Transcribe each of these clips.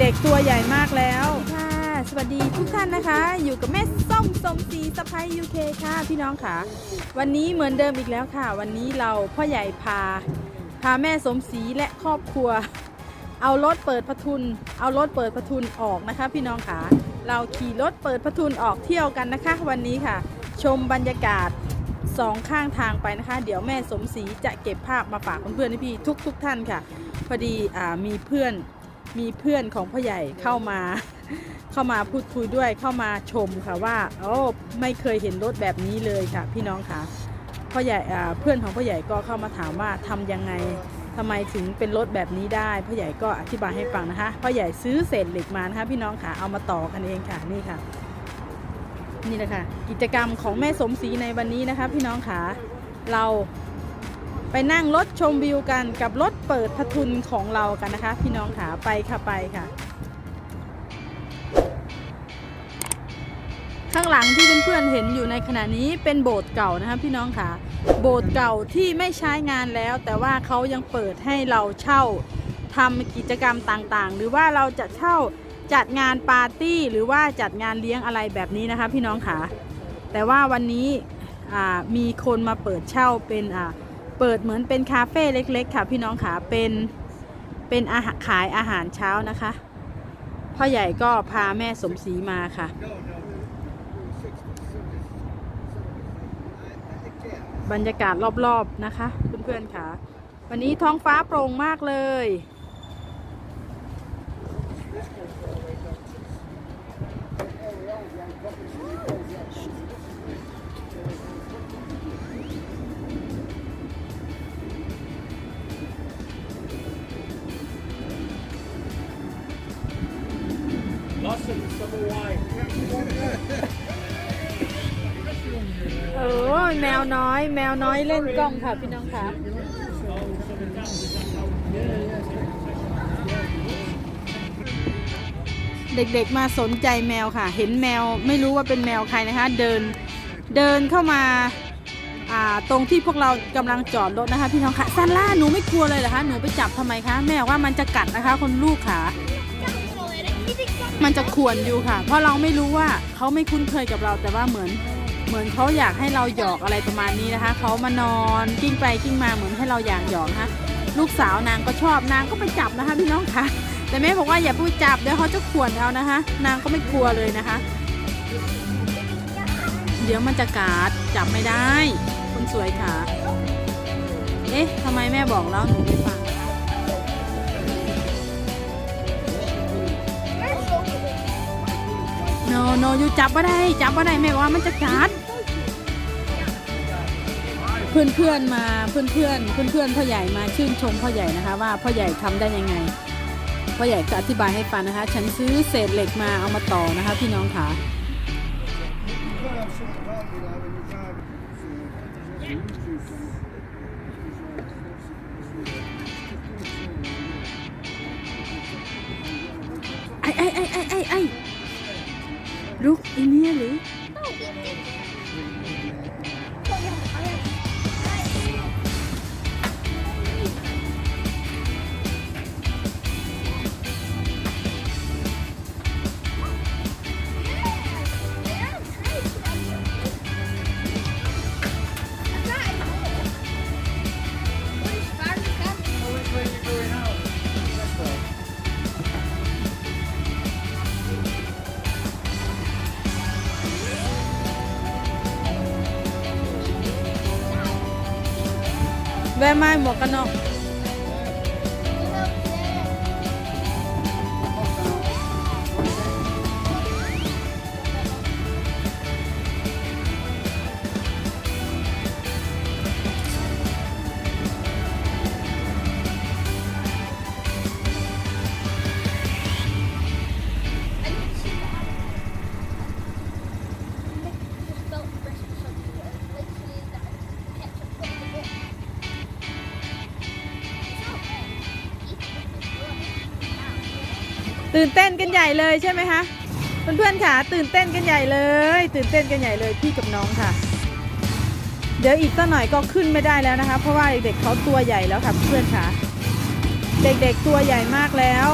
เด็กๆตัวใหญ่มากแล้ว ค่ะ สวัสดีทุกท่านนะคะ อยู่กับแม่ส้มสมศรีสะพ้ายยูเคค่ะพี่น้องค่ะ วันนี้เหมือนเดิมอีกแล้วค่ะ วันนี้เราพ่อใหญ่พา พาแม่สมศรีและครอบครัว เอารถเปิดประทุน เอารถเปิดประทุนออกนะคะ พี่น้องค่ะ เราขี่รถเปิดประทุนออกเที่ยวกันนะคะ วันนี้ค่ะ ชมบรรยากาศสองข้างทางไปนะคะ เดี๋ยวแม่สมศรีจะเก็บภาพมาฝากเพื่อนๆพี่ทุกๆท่านค่ะ พอดีอมีเพื่อน มีเพื่อนของพ่อใหญ่เข้ามาเข้ามาพูดคุยด้วยเข้ามาชมค่ะว่าโอ้ไม่เคยเห็นรถแบบนี้เลยค่ะ พี่น้องค่ะพ่อใหญ่เพื่อนของพ่อใหญ่ก็เข้ามาถามว่าทำยังไงทำไมถึงเป็นรถแบบนี้ได้พ่อใหญ่ก็อธิบายให้ฟังนะคะพ่อใหญ่ซื้อเศษเหล็กมานะคะพี่น้องค่ะเอามาต่อกันเองค่ะนี่ค่ะ นี่แหละค่ะกิจกรรมของแม่สมศรีในวันนี้นะคะ พี่น้องค่ะเรา ไปนั่งรถชมวิวกันกับรถเปิดพทุนของเรากันนะคะ พี่น้องค่ะไปค่ะไปค่ะ ข้างหลังที่เพื่อนๆเห็นอยู่ในขณะนี้เป็นโบสถ์เก่านะคะพี่น้องค่ะโบสถ์เก่าที่ไม่ใช้งานแล้ว แต่ว่าเขายังเปิดให้เราเช่าทำกิจกรรมต่างๆ หรือว่าเราจะเช่าจัดงานปาร์ตี้หรือว่าจัดงานเลี้ยงอะไรแบบนี้นะคะ พี่น้องค่ะแต่ว่าวันนี้มีคนมาเปิดเช่าเป็นอ่า เปิดเหมือนเป็นคาเฟ่เล็ก ๆ ค่ะ พี่น้องค่ะเป็นเป็นอาหารขายอาหารเช้านะคะพ่อใหญ่ก็พาแม่สมศรีมาค่ะ บรรยากาศรอบ ๆ นะคะ เพื่อน ๆ ค่ะ วันนี้ท้องฟ้าโปร่งมากเลย ออแมวน้อย แมวน้อยเล่นกล้องค่ะพี่น้องค่ะเด็กๆมาสนใจแมวค่ะ เห็นแมวไม่รู้ว่าเป็นแมวใครนะคะ เดินเดินเข้ามาอ่าตรงที่พวกเรากำลังจอดรถนะคะ พี่น้องค่ะซันล่าหนูไม่กลัวเลยเหรอคะหนูไปจับทำไมคะแม่บอกว่ามันจะกัดนะคะคนลูกค่ะ มันจะข่วนอยู่ค่ะ เพราะเราไม่รู้ว่าเขาไม่คุ้นเคยกับเราแต่ว่าเหมือน เหมือนเขาอยากให้เราหยอกอะไรประมาณนี้นะคะ เขามานอนกิ้งไปกิ้งมาเหมือนให้เราอยากหยอกนะคะลูกสาวนางก็ชอบนางก็ไปจับนะคะพี่น้องคะแต่แม่บอกว่าอย่าไปจับเดี๋ยวเขาจะข่วนเอานะคะ นางก็ไม่กลัวเลยนะคะ เดี๋ยวมันจะกัดจับไม่ได้คนสวยค่ะ เอ๊ะทำไมแม่บอกแล้วหนูไม่ฟัง นโนอยู่จับว่าได้จับว่าได้แม่ว่ามันจะกัดเพื่อนเพื่อนมาเพื่อนเพื่อนเพื่อนเพื่อนพ่อใหญ่มาชื่นชมพ่อใหญ่นะคะ ว่าพ่อใหญ่ทำได้ยังไงพ่อใหญ่จะอธิบายให้ฟังนะคะ ฉันซื้อเศษเหล็กมาเอามาต่อนะคะ พี่น้องค่ะไอ้ไอ้ไอ้ไอ้ไอ้ ไอ้ลู แวะไม้หมวกกันน็อก ตื่นเต้นกันใหญ่เลยใช่ไหมคะเพื่อนๆค่ะตื่นเต้นกันใหญ่เลย ตื่นเต้นกันใหญ่เลยพี่กับน้องค่ะ เดี๋ยวอีกสักหน่อยก็ขึ้นไม่ได้แล้วนะคะ เพราะว่าเด็กๆเขาตัวใหญ่แล้วค่ะเพื่อนๆค่ะ เด็กๆตัวใหญ่มากแล้ว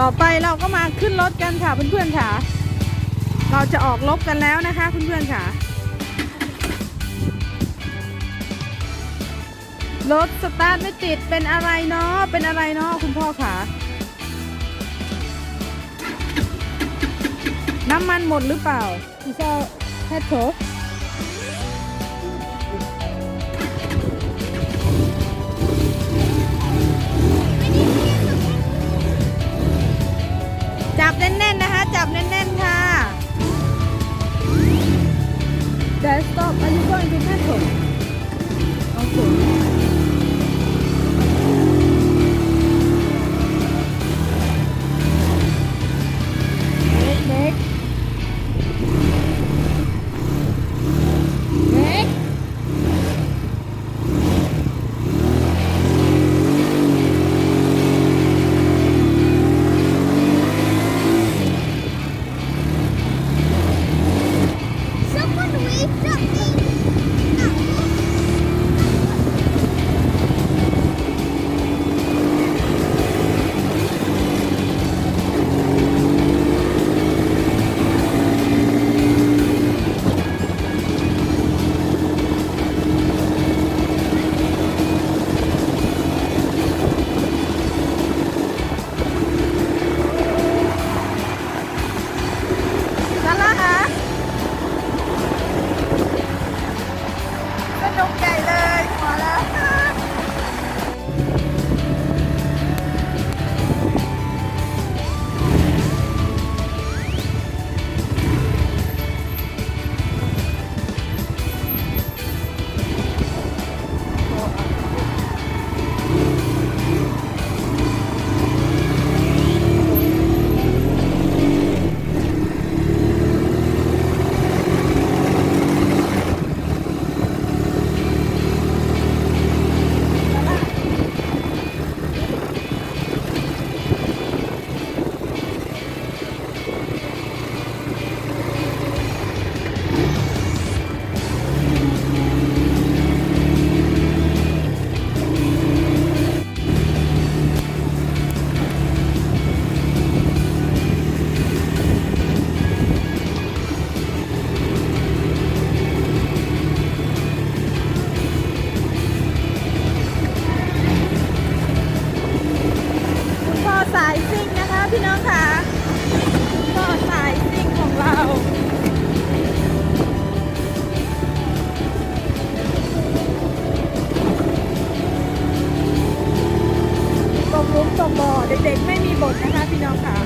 ต่อไปเราก็มาขึ้นรถกันค่ะเพื่อนๆค่ะ เราจะออกรบกันแล้วนะคะเพื่อนๆค่ะ รถสตาร์ทไม่ติดเป็นอะไรเนาะเป็นอะไรเนาะคุณพ่อค่ะ น้ำมันหมดหรือเปล่าอีซอแฮทโถ นะคะพี่น้องค่ะ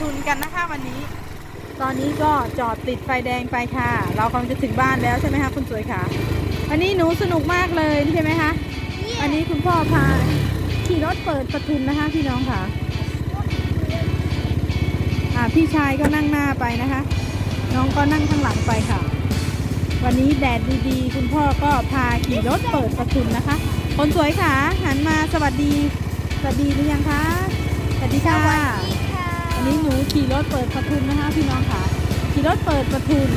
ทุนกันนะคะวันนี้ ตอนนี้ก็จอดติดไฟแดงไปค่ะ เรากำลังจะถึงบ้านแล้วใช่ไหมคะคุณสวยค่ะ วันนี้หนูสนุกมากเลยใช่ไหมคะอันนี้คุณพ่อพาขี่รถเปิดประทุนนะคะพี่น้องค่ะอ่าพี่ชายก็นั่งหน้าไปนะคะ น้องก็นั่งข้างหลังไปค่ะ วันนี้แดดดีๆ คุณพ่อก็พาขี่รถเปิดประทุนนะคะ คนสวยค่ะหันมาสวัสดี สวัสดีหรือยังคะ สวัสดีค่ะ อันนี้หนูขี่รถเปิดประทุนนะคะพี่น้องค่ะ ขี่รถเปิดประทุน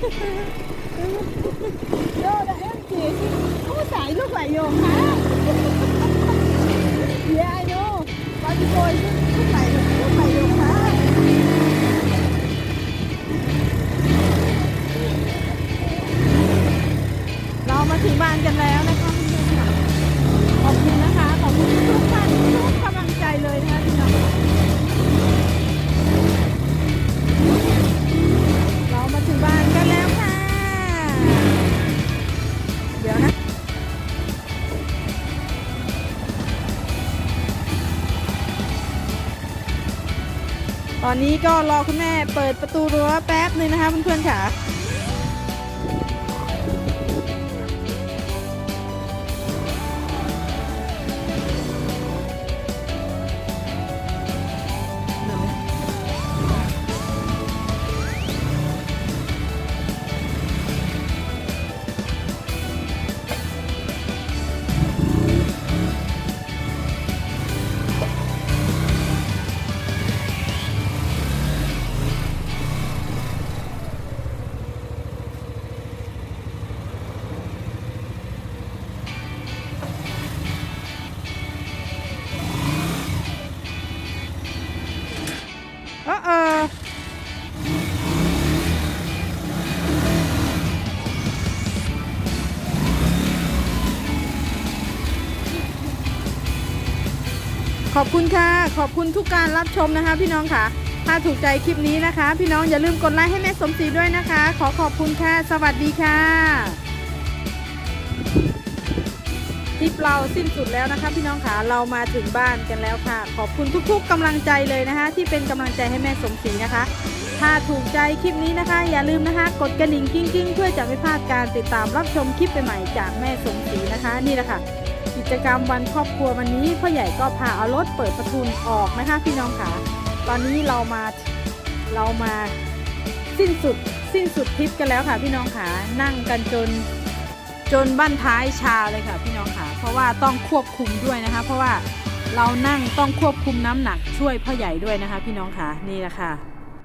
คะโยดะเอ็มจีผู้สายลูกไหลโยคะ Yeah I know but you go ลูกไหลลูกไหลโยคะเรามาถึงบ้านกันแล้วนะคะ ขอบคุณนะคะ ขอบคุณทุกท่านทุกกำลังใจเลยนะคะพี่น้อง อนนี้ก็รอคุณแม่เปิดประตูรั้วแป๊บหนึ่งนะคะเพื่อนๆค่ะ ขอบคุณค่ะ ขอบคุณทุกการรับชมนะคะ พี่น้องค่ะ ถ้าถูกใจคลิปนี้นะคะ พี่น้องอย่าลืมกดไลค์ให้แม่สมศรีด้วยนะคะ ขอขอบคุณค่ะ สวัสดีค่ะคลิปเราสิ้นสุดแล้วนะคะ พี่น้องค่ะเรามาถึงบ้านกันแล้วค่ะ ขอบคุณทุกๆกำลังใจเลยนะคะ ที่เป็นกำลังใจให้แม่สมศรีนะคะ ถ้าถูกใจคลิปนี้นะคะ อย่าลืมนะคะ กดกระดิ่งกิ้งกิ้งๆเพื่อจะไม่พลาดการติดตามรับชมคลิปใหม่ๆจากแม่สมศรีนะคะ นี่แหละค่ะ จกรรมวันครอบครัววันนี้พ่อใหญ่ก็พาเอารถเปิดประทุนออกนะคะพี่น้องค่ะ ตอนนี้เรามาเรามาสิ้นสุดสิ้นสุดทริปกันแล้วค่ะ พี่น้องค่ะนั่งกันจนจนบั้นท้ายชาเลยค่ะ พี่น้องค่ะ เพราะว่าต้องควบคุมด้วยนะคะ เพราะว่าเรานั่งต้องควบคุมน้ำหนักช่วยพ่อใหญ่ด้วยนะคะ พี่น้องค่ะนี่แหละค่ะ